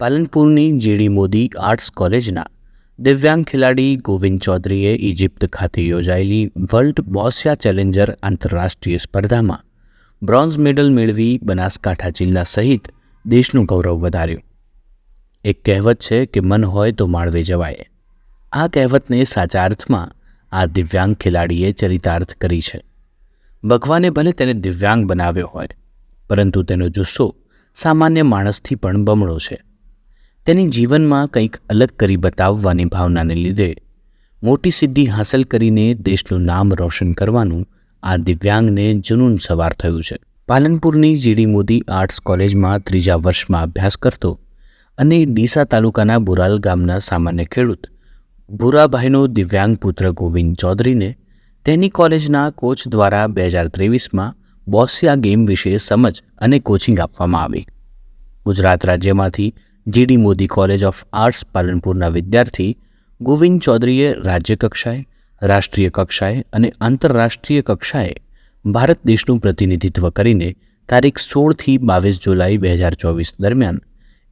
પાલનપુરની GD Modi arts કોલેજના દિવ્યાંગ ખેલાડી ગોવિંદ ચૌધરીએ ઇજિપ્ત ખાતે યોજાયેલી વર્લ્ડ બોસિયા ચેલેન્જર આંતરરાષ્ટ્રીય સ્પર્ધામાં બ્રોન્ઝ મેડલ મેળવી બનાસકાંઠા જિલ્લા સહિત દેશનું ગૌરવ વધાર્યું. એક કહેવત છે કે મન હોય તો માળવે જવાય. આ કહેવતને સાચા અર્થમાં આ દિવ્યાંગ ખેલાડીએ ચરિતાર્થ કરી છે. ભગવાને ભલે તેને દિવ્યાંગ બનાવ્યો હોય, પરંતુ તેનો જુસ્સો સામાન્ય માણસથી પણ બમણો છે. તેની જીવનમાં કંઈક અલગ કરી બતાવવાની ભાવનાને લીધે મોટી સિદ્ધિ હાંસલ કરીને દેશનું નામ રોશન કરવાનું આ દિવ્યાંગને જુનૂન સવાર થયું છે. પાલનપુરની જીડી મોદી આર્ટ્સ કોલેજમાં ત્રીજા વર્ષમાં અભ્યાસ કરતો અને ડીસા તાલુકાના બુરાલ ગામના સામાન્ય ખેડૂત. ભૂરાભાઈનો દિવ્યાંગ પુત્ર ગોવિંદ ચૌધરીને તેની કોલેજના કોચ દ્વારા બે હજાર ત્રેવીસમાં બોસિયા ગેમ વિશે સમજ અને કોચિંગ આપવામાં આવી. ગુજરાત રાજ્યમાંથી GD Modi college of arts પાલનપુરના વિદ્યાર્થી ગોવિંદ ચૌધરીએ રાજ્ય કક્ષાએ, રાષ્ટ્રીય કક્ષાએ અને આંતરરાષ્ટ્રીય કક્ષાએ ભારત દેશનું પ્રતિનિધિત્વ કરીને તારીખ સોળથી બાવીસ જુલાઈ બે હજાર ચોવીસ દરમિયાન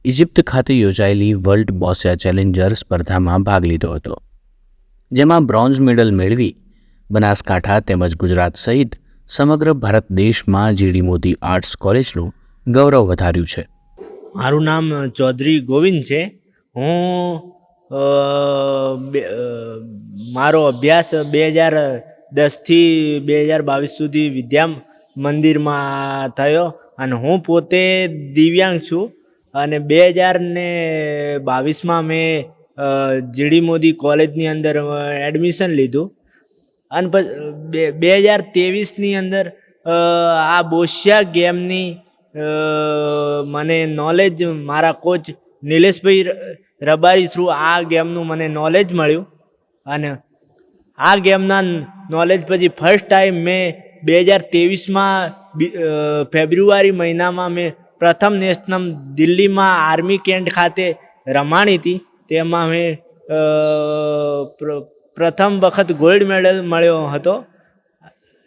ઇજિપ્ત ખાતે યોજાયેલી વર્લ્ડ બોસિયા ચેલેન્જર સ્પર્ધામાં ભાગ લીધો હતો. જેમાં બ્રોન્ઝ મેડલ મેળવી બનાસકાંઠા તેમજ ગુજરાત સહિત સમગ્ર ભારત દેશમાં જીડી મોદી આર્ટ્સ કોલેજનું ગૌરવ વધાર્યું છે. મારું નામ ચૌધરી ગોવિંદ છે. હું મારો અભ્યાસ બે હજાર દસથી બે હજાર બાવીસ સુધી વિદ્યા મંદિરમાં થયો અને હું પોતે દિવ્યાંગ છું અને બે હજાર ને બાવીસમાં મેં જીડી મોદી કોલેજની અંદર એડમિશન લીધું. અને બે હજાર ત્રેવીસની અંદર આ બોશિયા ગેમની મને નોલેજ મારા કોચ નિલેશભાઈ રબારી થ્રુ આ ગેમનું મને નોલેજ મળ્યું. અને આ ગેમના નોલેજ પછી ફર્સ્ટ ટાઈમ મેં બે હજાર ત્રેવીસમાં ફેબ્રુઆરી મહિનામાં મેં પ્રથમ નેશનલ દિલ્હીમાં આર્મી કેન્ટ ખાતે રમાણી હતી. તેમાં મેં પ્ર- પ્રથમ વખત ગોલ્ડ મેડલ મળ્યો હતો.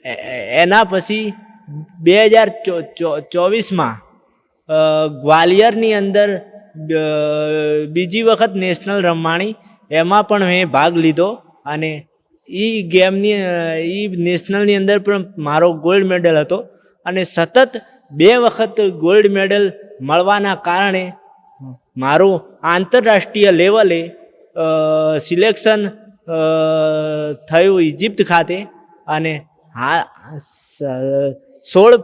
એના પછી બે હજાર ચોવીસમાં ગ્વાલિયરની અંદર બીજી વખત નેશનલ રમાણી એમાં પણ મેં ભાગ લીધો અને એ ગેમની એ નેશનલની અંદર પણ મારો ગોલ્ડ મેડલ હતો અને સતત બે વખત ગોલ્ડ મેડલ મળવાના કારણે મારું આંતરરાષ્ટ્રીય લેવલે સિલેક્શન થયું ઇજિપ્ત ખાતે અને હા સોળ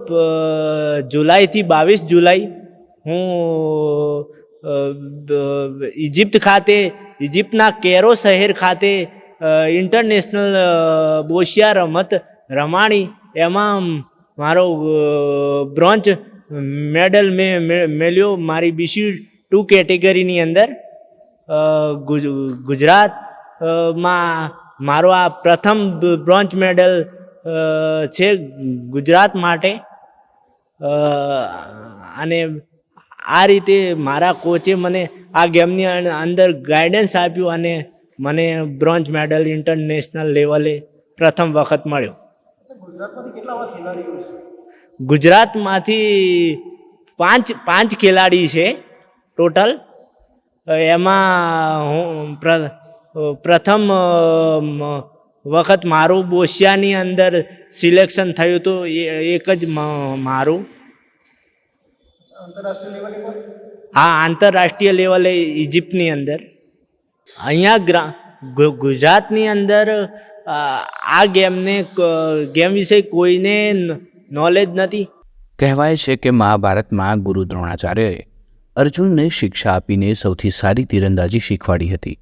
જુલાઈથી બાવીસ જુલાઈ હું ઇજિપ્ત ખાતે ઇજિપ્તના કેરો શહેર ખાતે ઇન્ટરનેશનલ બોશિયા રમત રમાણી એમાં મારો બ્રોન્ચ મેડલ મેં મેળ્યો મારી બીસી ટુ કેટેગરીની અંદર. ગુજરાતમાં મારો આ પ્રથમ બ્રોન્ચ મેડલ છે ગુજરાત માટે. અને આ રીતે મારા કોચે મને આ ગેમની અંદર ગાઈડન્સ આપ્યું અને મને બ્રોન્ઝ મેડલ ઇન્ટરનેશનલ લેવલે પ્રથમ વખત મળ્યો. ગુજરાતમાંથી પાંચ પાંચ ખેલાડી છે ટોટલ એમાં હું પ્ર- પ્રથમ વખત મારું બોસિયાની અંદર સિલેક્શન થયું હતું એ એક જ મારું. હા આંતરરાષ્ટ્રીય લેવલે ઇજિપ્તની અંદર. અહીંયા ગ્રા ગુ- ગુજરાતની અંદર આ ગેમને ગેમ વિશે કોઈને નોલેજ નથી. કહેવાય છે કે મહાભારતમાં ગુરુ દ્રોણાચાર્યએ અર્જુનને શિક્ષા આપીને સૌથી સારી તીરંદાજી શીખવાડી હતી.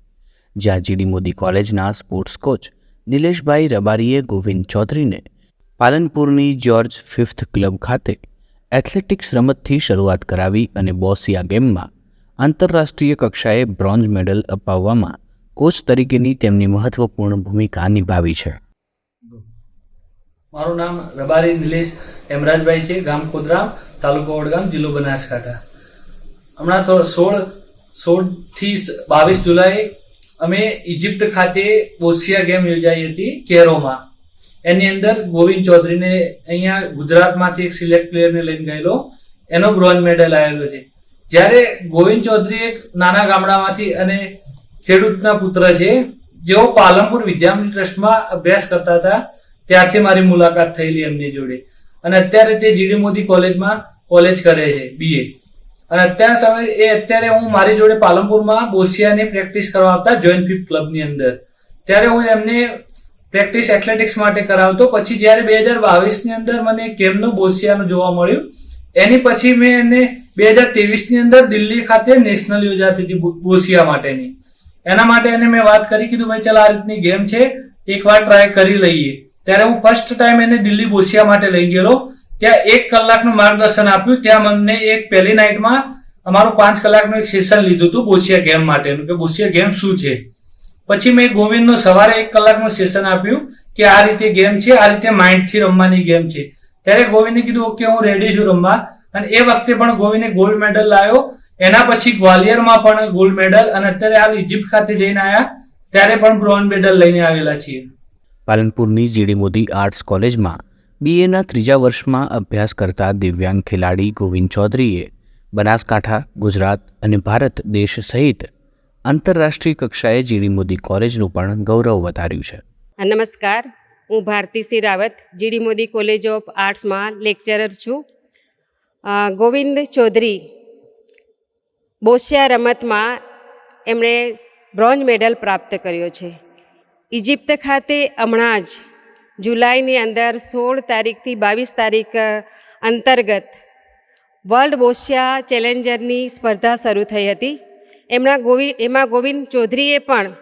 જ્યાં જીડી મોદી કોલેજના સ્પોર્ટ્સ કોચ નિલેશભાઈ રબારીએ ગોવિંદ ચૌધરીને પાલનપુરની જ્યોર્જ ફિફ્થ ક્લબ ખાતે એથ્લેટિક્સ રમતથી શરૂઆત કરાવી અને બોસિયા ગેમમાં આંતરરાષ્ટ્રીય કક્ષાએ બ્રોન્ઝ મેડલ અપાવવામાં કોચ તરીકેની તેમની મહત્વપૂર્ણ ભૂમિકા નિભાવી છે. મારું નામ રબારી નિલેશ હેમરાજભાઈ છે, ગામ કોદરામ તાલુકો વડગામ, જિલ્લો બનાસકાંઠા. હમણાં સોળથી બાવીસ જુલાઈ અમે ઇજિપ્ત ખાતે ઓશિયા ગેમ યોજાઈ હતી કેરોમાં. એની અંદર ગોવિંદ ચૌધરીને અહીંયા ગુજરાતમાંથી એક સિલેક્ટ પ્લેયરને લઈને ગયેલો. એનો બ્રોન્ઝ મેડલ આવેલો છે. જ્યારે ગોવિંદ ચૌધરી એક નાના ગામડામાંથી અને ખેડૂતના પુત્ર છે, જેઓ પાલનપુર વિદ્યામંદિર ટ્રસ્ટમાં અભ્યાસ કરતા હતા, ત્યારથી મારી મુલાકાત થયેલી એમની જોડે. અને અત્યારે તે જીડી મોદી કોલેજમાં કોલેજ કરે છે બીએ અને અત્યાર સમય એ અત્યારે હું મારી જોડે પાલનપુરમાં બોસિયાની પ્રેક્ટિસ કરવા આવતા જોઈન્ટ ફિફ્ટ ક્લબની અંદર. ત્યારે હું એમને પ્રેક્ટિસ એથ્લેટિક્સ માટે કરાવતો. પછી જ્યારે બે હજાર બાવીસની અંદર મને કેમનું બોસિયાનું જોવા મળ્યું, એની પછી મેં એને બે હજાર ત્રેવીસની અંદર દિલ્હી ખાતે નેશનલ યોજાતી હતી બોસિયા માટેની. એના માટે એને મેં વાત કરી, કીધું, ભાઈ, ચાલ આ રીતની ગેમ છે એકવાર ટ્રાય કરી લઈએ. ત્યારે હું ફર્સ્ટ ટાઈમ એને દિલ્હી બોસિયા માટે લઈ ગયેલો. ત્યાં એક કલાકનું માર્ગદર્શન આપ્યું. ત્યાં મને એક પહેલી નાઇટમાં અમારું પાંચ કલાકનું એક સેશન લીધું હતું બોસિયા ગેમ માટેનું, કે બોસિયા ગેમ શું છે? પછી મેં ગોવિંદનો સવારે એક કલાકનું સેશન આપ્યું કે આ રીતે ગેમ છે, આ રીતે માઇન્ડથી રમવાની ગેમ છે. ત્યારે ગોવિંદે કીધું, ઓકે, હું રેડી છું રમવા. અને એ વખતે પણ ગોવિંદે ગોલ્ડ મેડલ લાવ્યો. એના પછી ગ્વાલિયરમાં પણ ગોલ્ડ મેડલ અને અત્યારે હાલ ઇજિપ્ત ખાતે જઈને આવ્યા ત્યારે પણ બ્રોન્ઝ મેડલ લઈને આવેલા છીએ. પાલનપુરની જીડી મોદી આર્ટ્સ કોલેજમાં બીએના ત્રીજા વર્ષમાં અભ્યાસ કરતા દિવ્યાંગ ખેલાડી ગોવિંદ ચૌધરીએ બનાસકાંઠા, ગુજરાત અને ભારત દેશ સહિત આંતરરાષ્ટ્રીય કક્ષાએ જીડી મોદી કોલેજનું પણ ગૌરવ વધાર્યું છે. નમસ્કાર. હું Bharti Singh Rawat, GD Modi college of આર્ટ્સમાં lecturer છું. ગોવિંદ ચૌધરી બોસિયા રમતમાં એમણે બ્રોન્ઝ મેડલ પ્રાપ્ત કર્યો છે. ઇજિપ્ત ખાતે હમણાં જ જુલાઈની અંદર સોળ તારીખથી બાવીસ તારીખ અંતર્ગત વર્લ્ડ બોસિયા ચેલેન્જરની સ્પર્ધા શરૂ થઈ હતી. એમના ગોવિ, એમાં ગોવિંદ ચૌધરીએ પણ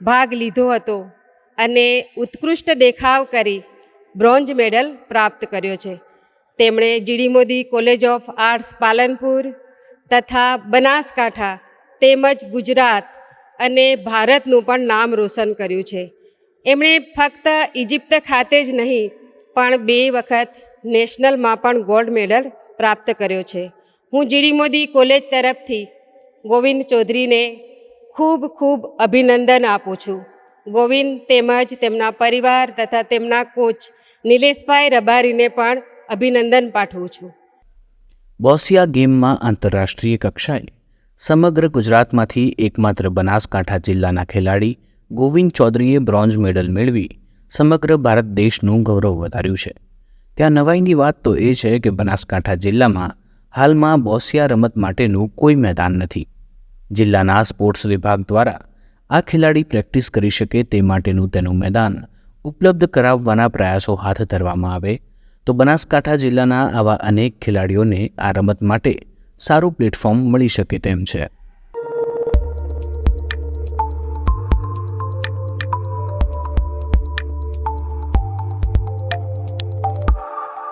ભાગ લીધો હતો અને ઉત્કૃષ્ટ દેખાવ કરી બ્રોન્ઝ મેડલ પ્રાપ્ત કર્યો છે. તેમણે GD Modi college of arts Palanpur તથા બનાસકાંઠા તેમજ ગુજરાત અને ભારતનું પણ નામ રોશન કર્યું છે. એમણે ફક્ત ઇજિપ્ત ખાતે જ નહીં, પણ બે વખત નેશનલમાં પણ ગોલ્ડ મેડલ પ્રાપ્ત કર્યો છે. હું જીડી મોદી કોલેજ તરફથી ગોવિંદ ચૌધરીને ખૂબ ખૂબ અભિનંદન આપું છું. ગોવિંદ તેમજ તેમના પરિવાર તથા તેમના કોચ નિલેશભાઈ રબારીને પણ અભિનંદન પાઠવું છું. બોસિયા ગેમમાં આંતરરાષ્ટ્રીય કક્ષાએ સમગ્ર ગુજરાતમાંથી એકમાત્ર બનાસકાંઠા જિલ્લાના ખેલાડી ગોવિંદ ચૌધરીએ બ્રોન્ઝ મેડલ મેળવી સમગ્ર ભારત દેશનું ગૌરવ વધાર્યું છે. ત્યાં નવાઈની વાત તો એ છે કે બનાસકાંઠા જિલ્લામાં હાલમાં બોસિયા રમત માટેનું કોઈ મેદાન નથી. જિલ્લાના સ્પોર્ટ્સ વિભાગ દ્વારા આ ખેલાડી પ્રેક્ટિસ કરી શકે તે માટેનું તેનું મેદાન ઉપલબ્ધ કરાવવાના પ્રયાસો હાથ ધરવામાં આવે તો બનાસકાંઠા જિલ્લાના આવા અનેક ખેલાડીઓને આ રમત માટે સારું પ્લેટફોર્મ મળી શકે તેમ છે.